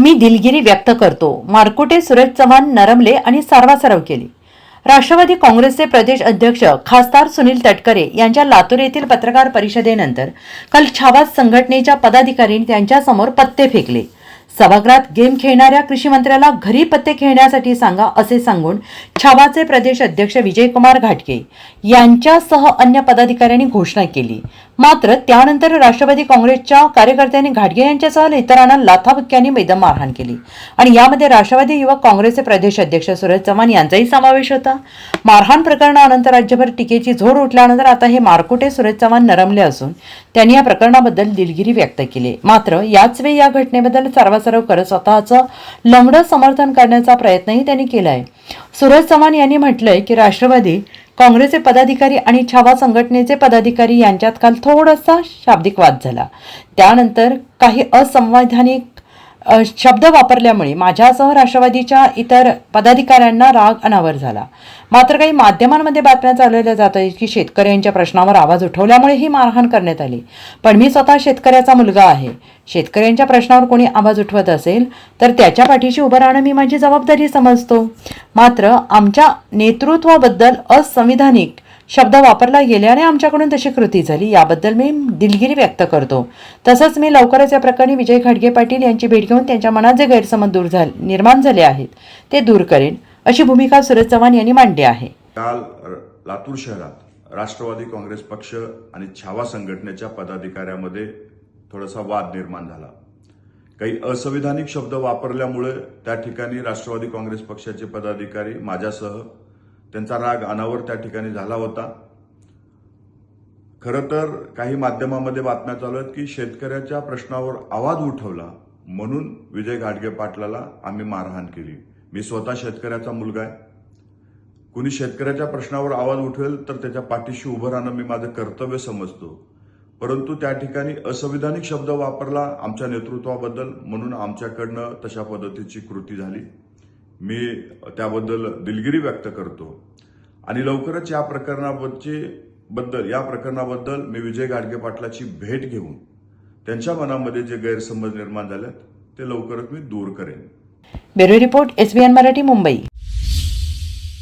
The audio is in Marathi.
मी दिलगिरी व्यक्त करतो. मारकुटे सुरेश चव्हाण नरमले आणि सारवासारव केली. राष्ट्रवादी काँग्रेसचे प्रदेश अध्यक्ष खासदार सुनील तटकरे यांच्या लातूर येथील पत्रकार परिषदेनंतर काल छावा संघटनेच्या पदाधिकाऱ्यांनी त्यांच्यासमोर पत्ते फेकले. सभागृहात गेम खेळणाऱ्या कृषी मंत्र्याला घरी पत्ते खेळण्यासाठी सांगा असे सांगून छावाचे प्रदेश अध्यक्ष विजयकुमार घाटगे यांच्यासह अन्य पदाधिकाऱ्यांनी घोषणा केली. मात्र त्यानंतर राष्ट्रवादी काँग्रेसच्या कार्यकर्त्यांनी घाटगे यांच्यासह इतरांना लाथाबुक्क्यांनी बेदम मारहाण केली. आणि यामध्ये राष्ट्रवादी युवक काँग्रेसचे प्रदेश अध्यक्ष सुरेश चव्हाण यांचाही समावेश होता. मारहाण प्रकरणानंतर राज्यभर टीकेची झोड उठल्यानंतर आता हे मारकुटे सुरेश चव्हाण नरमले असून त्यांनी या प्रकरणाबद्दल दिलगिरी व्यक्त केली. मात्र याच वेळी या घटनेबद्दल सर्वसर्व करत स्वतःचं लंगडं समर्थन करण्याचा प्रयत्नही त्यांनी केला आहे सुरेश चव्हाण यांनी म्हटलंय की राष्ट्रवादी काँग्रेसचे पदाधिकारी आणि छावा संघटनेचे पदाधिकारी यांच्यात काल थोडासा शाब्दिक वाद झाला. त्यानंतर काही असंवैधानिक शब्द वापरल्यामुळे माझ्यासह राष्ट्रवादीच्या इतर पदाधिकाऱ्यांना राग अनावर झाला. मात्र काही माध्यमांमध्ये बातम्या चालवल्या जात आहेत की शेतकऱ्यांच्या प्रश्नावर आवाज उठवल्यामुळे ही मारहाण करण्यात आली. पण मी स्वतः शेतकऱ्याचा मुलगा आहे. शेतकऱ्यांच्या प्रश्नावर कोणी आवाज उठवत असेल तर त्याच्या पाठीशी उभं राहणं मी माझी जबाबदारी समजतो. मात्र आमच्या नेतृत्वाबद्दल असंविधानिक शब्द वापरला गेल्याने आमच्याकडून तशी कृती झाली. याबद्दल मी दिलगिरी व्यक्त करतो. तसंच मी लवकरच या प्रकरणी विजय खडगे पाटील यांची भेट घेऊन त्यांच्या मनात जे गैरसमज दूर झाले निर्माण झाले आहेत ते दूर करेन अशी भूमिका सुरेश चव्हाण यांनी मांडली आहे. काल लातूर शहरात राष्ट्रवादी काँग्रेस पक्ष आणि छावा संघटनेच्या पदाधिकाऱ्यामध्ये थोडासा वाद निर्माण झाला. काही असंविधानिक शब्द वापरल्यामुळे त्या ठिकाणी राष्ट्रवादी काँग्रेस पक्षाचे पदाधिकारी माझ्यासह त्यांचा राग अनावर त्या ठिकाणी झाला होता. खरं तर काही माध्यमामध्ये बातम्या चालू आहेत की शेतकऱ्याच्या प्रश्नावर आवाज उठवला म्हणून विजय घाटगे पाटलाला आम्ही मारहाण केली. मी स्वतः शेतकऱ्याचा मुलगा आहे. कुणी शेतकऱ्याच्या प्रश्नावर आवाज उठवेल तर त्याच्या पाठीशी उभं राहणं मी माझं कर्तव्य समजतो. परंतु त्या ठिकाणी असंविधानिक शब्द वापरला आमच्या नेतृत्वाबद्दल म्हणून आमच्याकडनं तशा पद्धतीची कृती झाली. मी त्याबद्दल दिलगिरी व्यक्त करतो. आणि लवकरच या प्रकरणाबद्दचे बद्दल या प्रकरणाबद्दल मी विजय गाडगे पाटलाची भेट घेऊन त्यांच्या मनामध्ये जे गैरसमज निर्माण झालेत ते लवकरच मी दूर करेन. Bureau report SBN Marathi Mumbai.